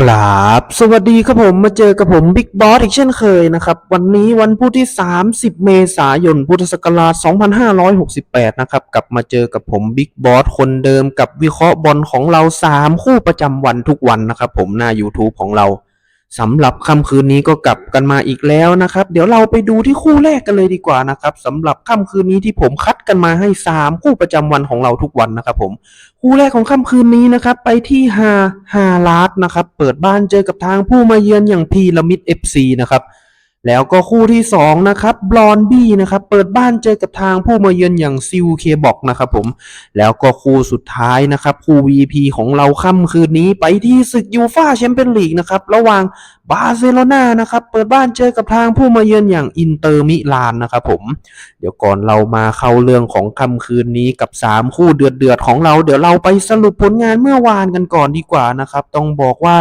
กราบสวัสดีครับผมมาเจอกับผมบิ๊กบอสอีกเช่นเคยนะครับ วันนี้วันพุธที่ 30 เมษายนพุทธศักราช 2568 นะครับ กลับมาเจอกับผมบิ๊กบอสคนเดิมกับวิเคราะห์บอลของเรา 3 คู่ประจำวันทุกวันนะครับผมหน้า YouTube ของเรา สำหรับค่ำคืนนี้ก็กลับกันมาอีกแล้วนะครับ เดี๋ยวเราไปดูที่คู่แรกกันเลยดีกว่านะครับสำหรับค่ำคืนนี้ที่ผมคัดกันมาให้ 3 คู่ประจำวันของเราทุกวันนะครับผมคู่แรกของค่ำคืนนี้นะครับไปที่ฮาฮาลาดนะครับเปิดบ้านเจอกับทางผู้มาเยือนอย่างพีระมิด FC นะครับ แล้วก็คู่ที่สองนะครับบลอนบี้นะครับ เปิดบ้านเจอกับทางผู้มาเยือนอย่างซิลเคบอกนะครับผม แล้วก็คู่สุดท้ายนะครับ คู่ VP ของเราค่ำคืนนี้ไปที่ศึกยูฟาแชมเปี้ยนลีกนะครับ ระหว่างบาร์เซโลนานะครับ เปิดบ้านเจอกับทางผู้มาเยือนอย่างอินเตอร์มิลานนะครับผม เดี๋ยวก่อนเรามาเข้าเรื่องของค่ำคืนนี้กับ 3 คู่เดือดเดือดๆของเรา เดี๋ยวเราไปสรุปผลงานเมื่อวานกันก่อนดีกว่านะครับ ต้องบอกว่า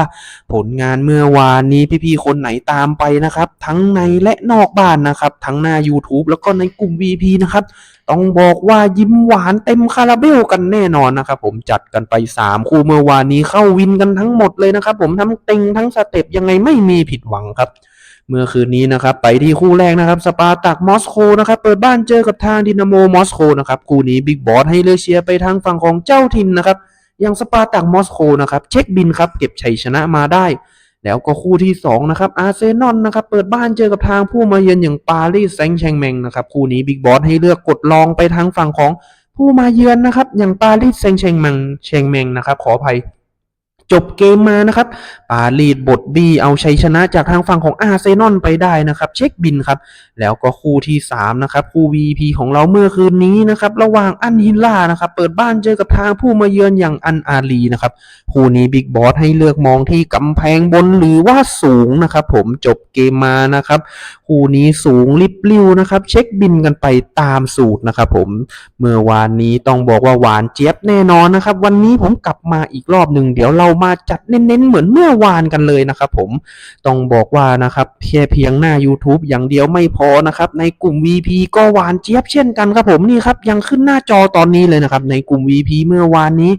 ผลงานเมื่อวานนี้พี่ๆคนไหนตามไปนะครับ ทั้งในและนอกบ้านนะครับ ทั้งหน้า YouTube แล้วก็ในกลุ่ม VP นะครับ ต้องบอกว่ายิ้มหวานเต็มคาราเบลกันแน่นอนนะครับผมจัดกันไป 3 คู่เมื่อวานนี้เข้าวินกันทั้งหมดเลยนะครับผมทั้งเต็งทั้งสเต็ปยังไงไม่มีผิดหวังครับ เมื่อคืนนี้นะครับไปที่คู่แรกนะครับสปาร์ตักมอสโกนะครับเปิดบ้านเจอกับทางดินาโมมอสโกนะครับคู่นี้บิ๊กบอสให้เลือกเชียร์ไปทางฝั่งของเจ้าถิ่นนะครับอย่างสปาร์ตักมอสโกนะครับเช็คบินครับเก็บชัยชนะมาได้ แล้วก็คู่ที่2นะครับอาร์เซนอลนะครับเปิดบ้านเจอกับทางผู้มาเยือนอย่างปารีสแซงต์แชงแมงนะครับคู่นี้บิ๊กบอสให้เลือกกดลองไปทางฝั่งของผู้มาเยือนนะครับอย่างปารีสแซงต์แชงแมงแชงแมงนะครับขออภัย จบเกมมานะครับปารีสบดบี้เอาชัยชนะจากทางฝั่งของอาร์เซนอลไปได้นะครับ เช็คบินครับ แล้วก็คู่ที่ 3 นะครับ คู่ VP ของเราเมื่อคืนนี้นะครับ ระหว่างอันฮิลล่านะครับ เปิดบ้านเจอกับทางผู้มาเยือนอย่างอันอาลีนะครับ คู่นี้บิ๊กบอสให้เลือกมองที่กำแพงบนหรือว่าสูงนะครับผมจบเกมมานะครับ คู่นี้สูงริบลิ่วนะครับ เช็คบินกันไปตามสูตรนะครับผมเมื่อวานนี้ต้องบอกว่าหวานเจี๊ยบแน่นอนนะครับ วันนี้ผมกลับมาอีกรอบหนึ่งเดี๋ยวเรามาจัดเน้นๆเหมือนเมื่อวานกันเลยนะครับผมต้องบอกว่านะครับเพียเพียงหน้า YouTube อย่างเดียวไม่พอนะครับในกลุ่ม VP ก็หวานเจี๊ยบเช่นกันครับผมนี่ครับยังขึ้นหน้าจอตอนนี้เลยนะครับในกลุ่ม VP เมื่อวานนี้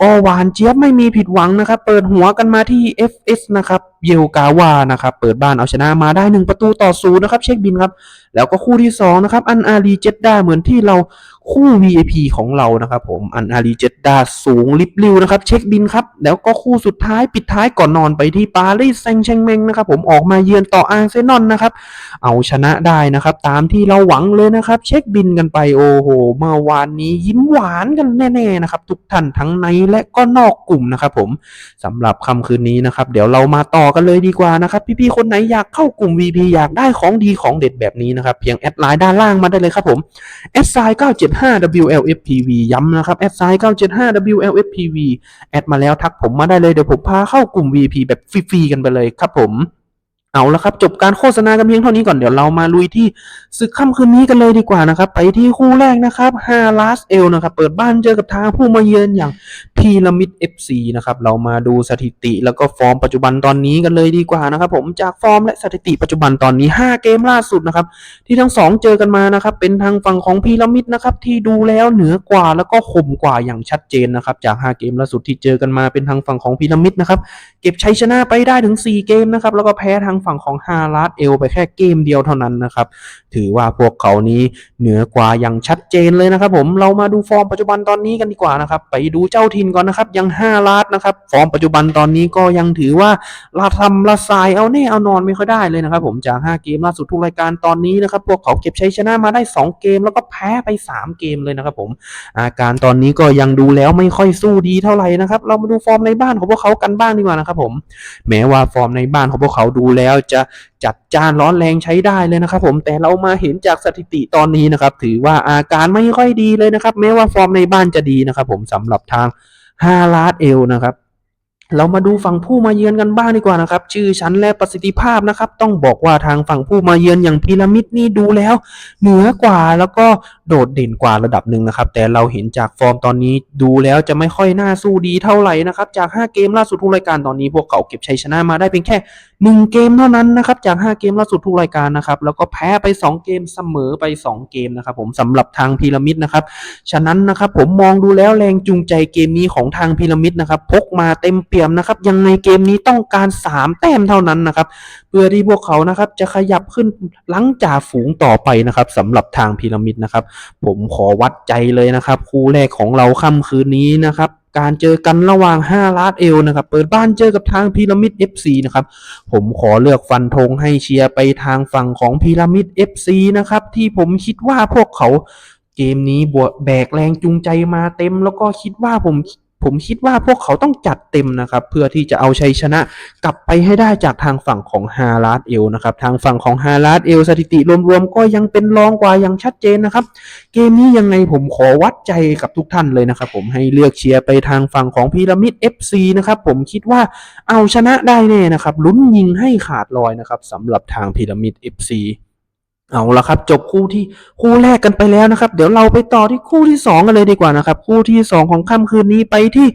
ก็หวานเจี๊ยบไม่มีผิดหวังนะครับเปิดหัวกันมาที่ FS นะครับเยลกาวานะครับเปิดบ้านเอาชนะมาได้ 1 ประตูต่อศูนย์นะครับเช็คบินครับแล้วก็คู่ที่2นะครับอันอารีเจดดาเหมือนที่เราคู่ VIP ของเรานะครับผมอันอารีเจดดาสูงลิบลิวนะครับเช็คบินครับ แล้วก็คู่สุดท้ายปิดท้ายก่อนนอนไปที่ปารีสแซงต์แชงเมงนะครับผมออกมาเยือนต่ออาร์เซนอลนะครับ เอาชนะได้นะครับ ตามที่เราหวังเลยนะครับ เช็คบินกันไปโอ้โหเมื่อวานนี้ยิ้มหวานกันแน่ๆนะครับ ทุกท่านทั้งในและก็นอกกลุ่มนะครับผมสำหรับค่ำคืนนี้นะครับ เดี๋ยวเรามาต่อกันเลยดีกว่านะครับ พี่ๆคนไหนอยากเข้ากลุ่ม VP อยากได้ของดีของเด็ดแบบนี้นะครับเพียงแอดไลน์ด้านล่างมาได้เลยครับผมแอดไซน์975 WLFPV ย้ำนะครับแอดไซน์975 WLFPV แอดมาแล้วทักผมมาได้เลยเดี๋ยวผมพาเข้ากลุ่ม VP แบบฟรีๆกันไปเลยครับผม เอาละครับ จบการโฆษณากันเพียงเท่านี้ก่อนเดี๋ยวเรามาลุยที่ศึกค่ำคืนนี้กันเลยดีกว่านะครับ ไปที่คู่แรกนะครับฮาลาสเอลนะครับ เปิดบ้านเจอกับทางผู้มาเยือนอย่างพีระมิด FC นะครับ เรามาดูสถิติแล้วก็ฟอร์มปัจจุบันตอนนี้กันเลยดีกว่านะครับ ผมจากฟอร์มและสถิติปัจจุบันตอนนี้ 5 เกมล่าสุดนะครับ ที่ทั้ง 2 เจอกันมานะครับ เป็นทางฝั่งของพีระมิดนะครับ ที่ดูแล้วเหนือกว่าแล้วก็คมกว่าอย่างชัดเจนนะครับ จาก 5 เกมล่าสุดที่เจอกันมาเป็นทางฝั่งของพีระมิดนะครับ เก็บชัยชนะไปได้ถึง 4 เกมนะครับ แล้วก็แพ้ทางฝั่งของฮาลาดเอลไปแค่เกมเดียวเท่านั้นนะครับ ถือว่าพวกเขานี้เหนือกว่าอย่างชัดเจนเลยนะครับ ผมเรามาดูฟอร์มปัจจุบันตอนนี้กันดีกว่านะครับไปดูเจ้าถิ่นก่อนนะครับยัง5ลาดนะครับฟอร์มปัจจุบันตอนนี้ก็ยังถือว่าลาทำละทรายเอาแน่เอานอนไม่ค่อยได้เลยนะครับ ผมจาก 5 เกมล่าสุดทุกรายการตอนนี้นะครับพวกเขาเก็บชัยชนะมาได้ 2 เกมแล้วก็แพ้ไป 3 เกมเลยนะครับ ผมอาการตอนนี้ก็ยังดูแล้วไม่ค่อยสู้ดีเท่าไหร่นะครับ เรามาดูฟอร์มในบ้านของพวกเขากันบ้างดีกว่านะครับผมแม้ว่าฟอร์มในบ้านของพวกเขาดูแล้วจะจัดจานร้อนแรงใช้ได้เลยนะครับผมแต่เรามาเห็นจากสถิติตอนนี้นะครับ ถือว่าอาการไม่ค่อยดีเลยนะครับ แม้ว่าฟอร์มในบ้านจะดีนะครับ ผมสำหรับทาง5ลาดเอลนะครับ เรามาดูฝั่งผู้มาเยือนกันบ้างดีกว่านะครับ ชื่อชั้นและประสิทธิภาพนะครับ ต้องบอกว่าทางฝั่งผู้มาเยือนอย่างพีระมิดนี่ดูแล้ว เหนือกว่าแล้วก็โดดเด่นกว่าระดับหนึ่งนะครับ แต่เราเห็นจากฟอร์มตอนนี้ดูแล้วจะไม่ค่อยน่าสู้ดีเท่าไหร่นะครับ จาก 5 เกมล่าสุดทุกรายการตอนนี้พวกเขาเก็บชัยชนะมาได้เพียงแค่ 1 เกมเท่านั้นนะครับ จาก 5 เกมล่าสุดทุกรายการนะครับ แล้วก็แพ้ไป 2 เกมเสมอไป 2 เกมนะครับ ผมสำหรับทางพีระมิดนะครับ ฉะนั้นนะครับผมมองดูแล้วแรงจูงใจเกมนี้ของทางพีระมิดนะครับ พกมาเต็มเปี่ยมียมนะครับ ยังไงเกมนี้ต้องการ 3 แต้มเท่านั้นนะครับ เพื่อที่พวกเขานะครับจะขยับขึ้นหลังจ่าฝูงต่อไปนะครับสำหรับทางพีระมิดนะครับ ผมขอวัดใจเลยนะครับ คู่แรกของเราค่ำคืนนี้นะครับการเจอกันระหว่าง 5ล้านเอลนะครับ เปิดบ้านเจอกับทางพีระมิด FC นะครับ ผมขอเลือกฟันธงให้เชียร์ไปทางฝั่งของพีระมิด FC นะครับ ที่ผมคิดว่าพวกเขาเกมนี้บวกแบกแรงจูงใจมาเต็ม แล้วก็คิดว่าผม ผมคิดว่าพวกเขาต้องจัดเต็มนะครับ เพื่อที่จะเอาชัยชนะกลับไปให้ได้จากทางฝั่งของฮาราดเอลนะครับ ทางฝั่งของฮาราดเอลสถิติรวมๆก็ยังเป็นรองกว่าอย่างชัดเจนนะครับ เกมนี้ยังไงผมขอวัดใจกับทุกท่านเลยนะครับ ผมให้เลือกเชียร์ไปทางฝั่งของพีระมิด FC นะครับ ผมคิดว่าเอาชนะได้แน่นะครับลุ้นยิงให้ขาดลอยนะครับสำหรับทางพีระมิด FC เอาละครับจบคู่ที่คู่แรกกันไปแล้วนะครับ เดี๋ยวเราไปต่อที่คู่ที่ 2 กันเลยดีกว่านะครับ คู่ที่ 2 ของค่ำคืนนี้ไปที่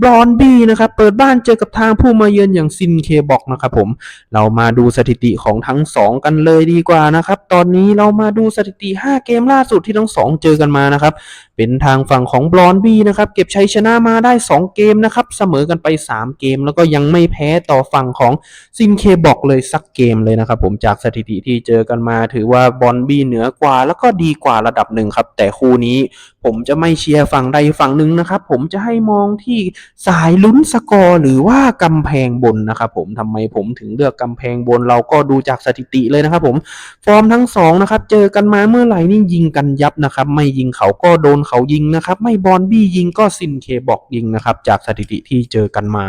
บรอนบี้นะครับ เปิดบ้านเจอกับทางผู้มาเยือนอย่างซินเคบอกนะครับผมเรามาดูสถิติของทั้ง 2 กันเลยดีกว่านะครับ ตอนนี้เรามาดูสถิติ 5 เกมล่าสุดที่ทั้ง 2 เจอกันมานะครับ เป็นทางฝั่งของบรอนบี้นะครับ เก็บชัยชนะมาได้ 2 เกมนะครับเสมอกันไป 3 เกม แล้วก็ยังไม่แพ้ต่อฝั่งของซินเคบอกเลยสักเกมเลยนะครับ ผมจากสถิติที่เจอกันมาถือว่าบอนบี้เหนือกว่า แล้วก็ดีกว่าระดับหนึ่งครับ แต่คู่นี้ผมจะไม่เชียร์ฝั่งใดฝั่งหนึ่งนะครับ ผมจะให้มองที่สายลุ้นสกอร์หรือว่ากำแพงบนนะครับผมทำไมผมถึงเลือกกำแพงบนเราก็ดูจากสถิติเลยนะครับ ผมฟอร์มทั้งสองนะครับ เจอกันมาเมื่อไหร่นี่ยิงกันยับนะครับ ไม่ยิงเขาก็โดนเขายิงนะครับ ไม่บอลบี้ยิงก็ซินเคบอกยิงนะครับ จากสถิติที่เจอกันมา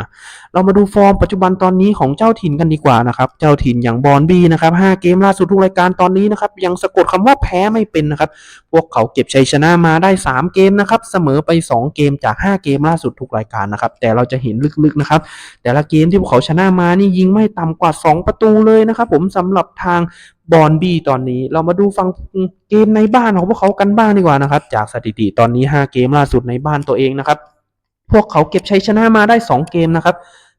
เรามาดูฟอร์มปัจจุบันตอนนี้ของเจ้าถิ่นกันดีกว่านะครับ เจ้าถิ่นอย่างบอลบี้นะครับ5เกมล่าสุดทุกรายการตอนนี้นะครับครับ ยังสะกดคำว่าแพ้ไม่เป็นนะครับ พวกเขาเก็บชัยชนะมาได้ 3 เกมนะครับ เสมอไป 2 เกมจาก 5 เกมล่าสุดทุกรายการนะครับ แต่เราจะเห็นลึกๆนะครับ แต่ละเกมที่พวกเขาชนะมานี่ยิงไม่ต่ำกว่า 2 ประตูเลยนะครับ ผมสำหรับทางบอลบี้ตอนนี้เรามาดูฟังเกมในบ้านของพวกเขากันบ้างดีกว่านะครับ จากสถิติตอนนี้ 5 เกมล่าสุดในบ้านตัวเองนะครับ พวกเขาเก็บชัยชนะมาได้ 2 เกมนะครับ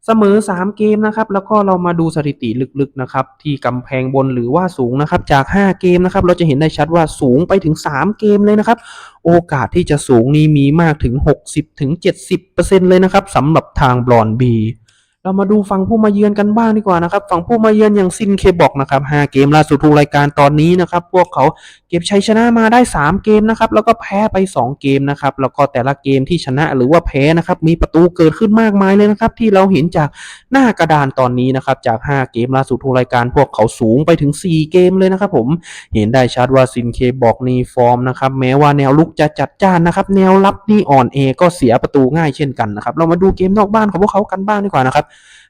เสมอ 3 เกมนะครับแล้วก็เรามาดูสถิติลึกๆนะครับที่กำแพงบนหรือว่าสูงนะครับจาก 5 เกมนะครับเราจะเห็นได้ชัดว่าสูงไปถึง 3 เกมเลยนะครับโอกาสที่จะสูงนี้มีมากถึง 60ถึง70%เลยนะครับสำหรับทางบลอนบี เรามาดูฝั่งผู้มาเยือนกันบ้างดีกว่านะครับ ฝั่งผู้มาเยือนอย่างซินเคบอกนะครับ5เกมล่าสุดทุกรายการตอนนี้นะครับ พวกเขาเก็บชัยชนะมาได้ 3 เกมนะครับ แล้วก็แพ้ไป 2 เกมนะครับ แล้วก็แต่ละเกมที่ชนะหรือว่าแพ้นะครับ มีประตูเกิดขึ้นมากมายเลยนะครับ ที่เราเห็นจากหน้ากระดานตอนนี้นะครับ จาก 5 เกมล่าสุดทุกรายการ พวกเขาสูงไปถึง 4 เกมเลยนะครับ ผม เห็นได้ชัดว่าซินเคบอกนี่ฟอร์มนะครับ แม้ว่าแนวลุกจะจัดจ้านนะครับ แนวรับนี่อ่อนเอก็เสียประตูง่ายเช่นกันนะครับ เรามาดูเกมนอกบ้านของพวกเขากันบ้างดีกว่านะครับ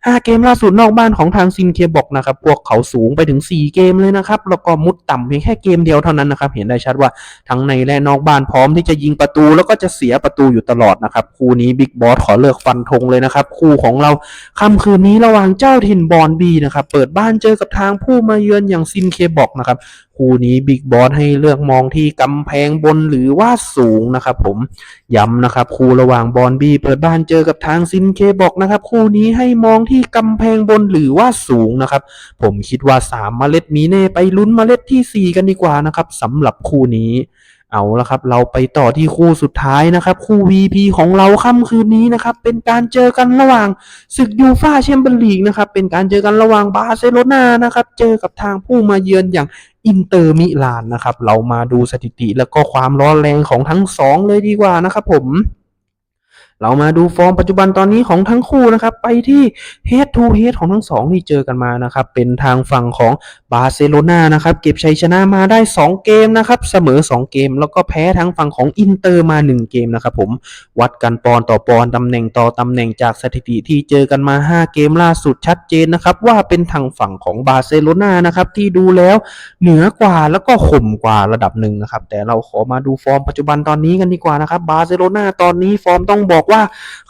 5 เกมล่าสุดนอกบ้านของทางซินเคบอกนะครับพวกเขาสูงไปถึง 4 เกมเลยนะครับแล้วก็มุดต่ำเพียงแค่เกมเดียวเท่านั้นนะครับเห็นได้ชัดว่าทั้งในและนอกบ้านพร้อมที่จะยิงประตูแล้วก็จะเสียประตูอยู่ตลอดนะครับคู่นี้บิ๊กบอสขอเลิกฟันธงเลยนะครับคู่ของเราค่ำคืนนี้ระหว่างเจ้าถิ่นบอลบีนะครับเปิดบ้านเจอกับทางผู้มาเยือนอย่างซินเคบอกนะครับ คู่นี้บิ๊กบอสให้เลือกมองที่กำแพงบนหรือว่าสูงนะครับผมย้ำนะครับคู่ระหว่างบอลบีเปิดบ้านเจอกับทางซินเคบอกนะครับ คู่นี้ให้มองที่กำแพงบนหรือว่าสูงนะครับ ผมคิดว่า3เมล็ดมีแน่ไปลุ้นเมล็ดทีสี่4 กันดีกว่านะครับสำหรับคู่นี้ เอาละครับ เราไปต่อที่คู่สุดท้ายนะครับ คู่ VP ของเราค่ำคืนนี้นะครับ เป็นการเจอกันระหว่างศึกยูฟาแชมเปี้ยนลีกนะครับ เป็นการเจอกันระหว่างบาร์เซโลนานะครับ เจอกับทางผู้มาเยือนอย่างอินเตอร์มิลานนะครับ เรามาดูสถิติแล้วก็ความร้อนแรงของทั้งสองเลยดีกว่านะครับผม เรามาดูฟอร์มปัจจุบันตอนนี้ของทั้งคู่นะครับ ไปที่ head to head ของทั้งสองที่เจอกันมานะครับ เป็นทางฝั่งของบาร์เซโลนานะครับ เก็บชัยชนะมาได้ 2 เกมนะครับ เสมอ 2 เกม แล้วก็แพ้ทางฝั่งของอินเตอร์มา 1 เกมนะครับผม วัดกันปอนต่อปอนตำแหน่งต่อตำแหน่งจากสถิติที่เจอกันมา 5 เกมล่าสุดชัดเจนนะครับว่าเป็นทางฝั่งของบาร์เซโลนานะครับที่ดูแล้วเหนือกว่าแล้วก็ข่มกว่าระดับหนึ่งนะครับแต่เราขอมาดูฟอร์มปัจจุบันตอนนี้กันดีกว่านะครับบาร์เซโลนาตอนนี้ฟอร์มต้องบอกว่า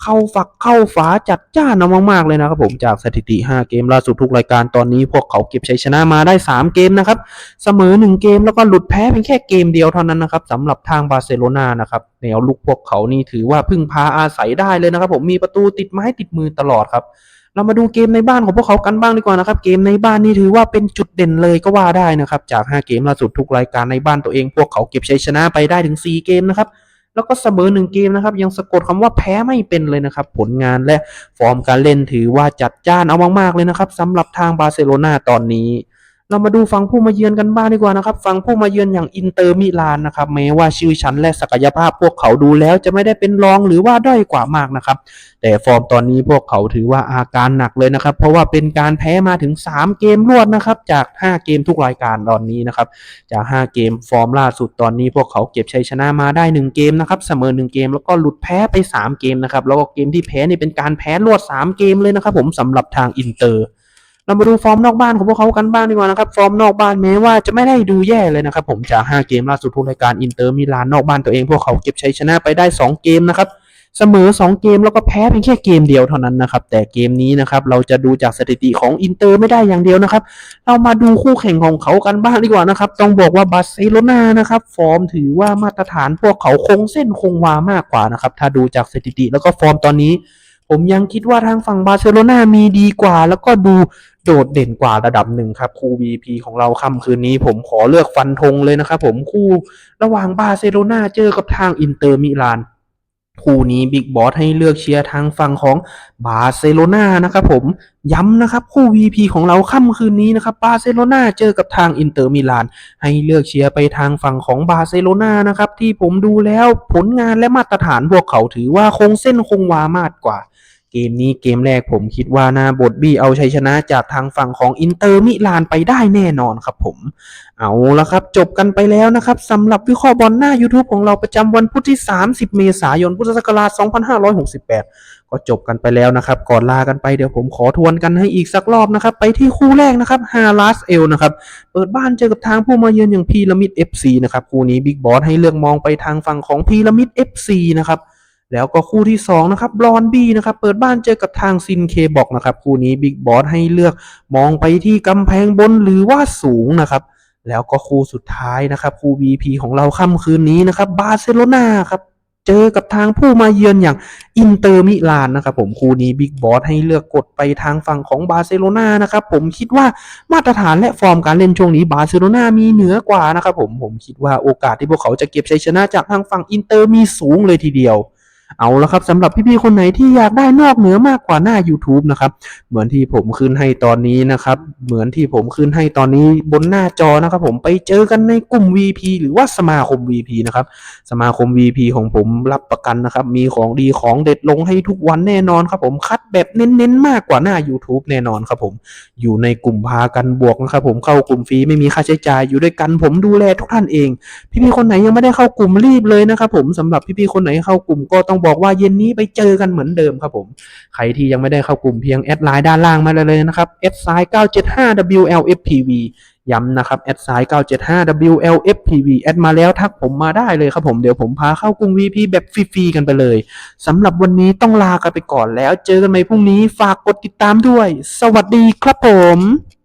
เข้าฝักเข้าฝาจัดจ้านเอามากๆเลยนะครับผมจากสถิติ 5 เกมล่าสุดทุกรายการตอนนี้พวกเขาเก็บชัยชนะมาได้ 3 เกมนะครับเสมอ 1 เกมแล้วก็หลุดแพ้เพียงแค่เกมเดียวเท่านั้นนะครับสำหรับทางบาร์เซโลนานะครับแนวลุกพวกเขานี่ถือว่าพึ่งพาอาศัยได้เลยนะครับผมมีประตูติดไม้ติดมือตลอดครับเรามาดูเกมในบ้านของพวกเขากันบ้างดีกว่านะครับ เกมในบ้านนี่ถือว่าเป็นจุดเด่นเลยก็ว่าได้นะครับ จาก 5 เกมล่าสุดทุกรายการในบ้านตัวเอง พวกเขาเก็บชัยชนะไปได้ถึง 4 เกมนะครับ แล้วก็เสมอหนึ่งเกมนะครับ ยังสะกดคำว่าแพ้ไม่เป็นเลยนะครับ ผลงานและฟอร์มการเล่นถือว่าจัดจ้านเอามากๆเลยนะครับสำหรับทางบาร์เซโลนาตอนนี้ เรามาดูฝั่งผู้มาเยือนกันบ้างดีกว่านะครับฝั่งผู้มาเยือนอย่างอินเตอร์มิลานนะครับแม้ว่าชื่อชั้นและศักยภาพพวกเขาดูแล้วจะไม่ได้เป็นรองหรือว่าด้อยกว่ามากนะครับแต่ฟอร์มตอนนี้พวกเขาถือว่าอาการหนักเลยนะครับ เพราะว่าเป็นการแพ้มาถึง 3 เกมรวดนะครับจาก 5 เกมทุกรายการตอนนี้นะครับจาก 5 เกมฟอร์มล่าสุดตอนนี้ พวกเขาเก็บชัยชนะมาได้ 1 เกมนะครับเสมอ 1 เกม แล้วก็หลุดแพ้ไป 3 เกมนะครับแล้วก็เกมที่แพ้นี่เป็นการแพ้รวด 3 เกมเลยนะครับผมสำหรับทางอินเตอร์ เรามาดูฟอร์มนอกบ้านของพวกเขากันบ้างดีกว่านะครับ ฟอร์มนอกบ้านแม้ว่าจะไม่ได้ดูแย่เลยนะครับ ผมจาก 5 เกมล่าสุดทุกรายการอินเตอร์มิลานนอกบ้านตัวเอง พวกเขาเก็บชัยชนะไปได้ 2 เกมนะครับเสมอ 2 เกมแล้วก็แพ้เพียงแค่เกมเดียวเท่านั้นนะครับ แต่เกมนี้นะครับเราจะดูจากสถิติของอินเตอร์ไม่ได้อย่างเดียวนะครับ เรามาดูคู่แข่งของเขากันบ้างดีกว่านะครับ ต้องบอกว่าบาร์เซโลนานะครับ ฟอร์มถือว่ามาตรฐานพวกเขาคงเส้นคงวามากกว่านะครับ ถ้าดูจากสถิติแล้วก็ฟอร์มตอนนี้ ผมยังคิดว่าทางฝั่งบาร์เซโลนามีดีกว่า แล้วก็ดู โดดเด่นกว่าระดับหนึ่งครับ คู่ VP ของเราค่ำคืนนี้ผมขอเลือกฟันธงเลยนะครับผมคู่ระหว่างบาร์เซโลนาเจอกับทางอินเตอร์มิลานคู่นี้บิ๊กบอสให้เลือกเชียร์ทางฝั่งของบาร์เซโลนานะครับผมย้ำนะครับคู่ VP ของเราค่ำคืนนี้นะครับบาร์เซโลนาเจอกับทางอินเตอร์มิลานให้เลือกเชียร์ไปทางฝั่งของบาร์เซโลนานะครับที่ผมดูแล้วผลงานและมาตรฐานพวกเขาถือว่าคงเส้นคงวามากกว่า เกมนี้เกมแรกผมคิดว่านาบทบี้เอาชัยชนะจากทางฝั่งของอินเตอร์มิลานไปได้แน่นอนครับผม เอาละครับ จบกันไปแล้วนะครับสำหรับวิเคราะห์บอลหน้า YouTube ของเราประจำวันพุธที่ 30 เมษายนพุทธศักราช 2568 ก็จบกันไปแล้วนะครับ ก่อนลากันไปเดี๋ยวผมขอทวนกันให้อีกสักรอบนะครับ ไปที่คู่แรกนะครับฮาลาสเอลนะครับ เปิดบ้านเจอกับทางผู้มาเยือนอย่างพีระมิด FC นะครับคู่นี้บิ๊กบอสให้เลือกมองไปทางฝั่งของพีระมิด FC นะครับ แล้วก็คู่ที่ 2 นะครับบรอนบีนะครับเปิดบ้านเจอกับทางซินเคบอกนะครับคู่นี้บิ๊กบอสให้เลือกมองไปที่กำแพงบนหรือว่าสูงนะครับ แล้วก็คู่สุดท้ายนะครับคู่ VP ของเราค่ำคืนนี้นะครับบาร์เซโลนาครับเจอกับทางผู้มาเยือนอย่างอินเตอร์มิลานนะครับผมคู่นี้บิ๊กบอสให้เลือกกดไปทางฝั่งของบาร์เซโลนานะครับผมคิดว่ามาตรฐานและฟอร์มการเล่นช่วงนี้บาร์เซโลนามีเหนือกว่านะครับผมผมคิดว่าโอกาสที่พวกเขาจะเก็บชัยชนะจากทางฝั่งอินเตอร์มีสูงเลยทีเดียว เอาละครับสำหรับพี่ๆคนไหนที่อยากได้นอกเหนือมากกว่าหน้า YouTube นะครับ เหมือนที่ผมขึ้นให้ตอนนี้นะครับ เหมือนที่ผมขึ้นให้ตอนนี้บนหน้าจอนะครับ ผมไปเจอกันในกลุ่ม VP หรือว่าสมาคม VP นะครับ สมาคม VP ของผมรับประกันนะครับ มีของดีของเด็ดลงให้ทุกวันแน่นอนครับผมคัดแบบเน้นๆ มากกว่าหน้า YouTube แน่นอนครับผมอยู่ในกลุ่มพากันบวกนะครับผมเข้ากลุ่มฟรีไม่มีค่าใช้จ่ายอยู่ด้วยกัน ผมดูแลทุกท่านเอง พี่ๆคนไหนยังไม่ได้เข้ากลุ่มรีบเลยนะครับผมสำหรับพี่ๆคนไหนเข้ากลุ่มก็ต้องบอกว่าเย็นนี้ไปเจอกันเหมือนเดิมครับผม ใครที่ยังไม่ได้เข้ากลุ่มเพียงแอดไลน์ด้านล่างมาเลยนะครับแอดไซน์ 975WLFPV ย้ำนะครับแอดไซน์ 975WLFPV แอดมาแล้วทักผมมาได้เลยครับผมเดี๋ยวผมพาเข้ากลุ่ม VP แบบฟรีๆกันไปเลยสำหรับวันนี้ต้องลากันไปก่อนแล้ว เจอกันใหม่พรุ่งนี้ฝากกดติดตามด้วย สวัสดีครับผม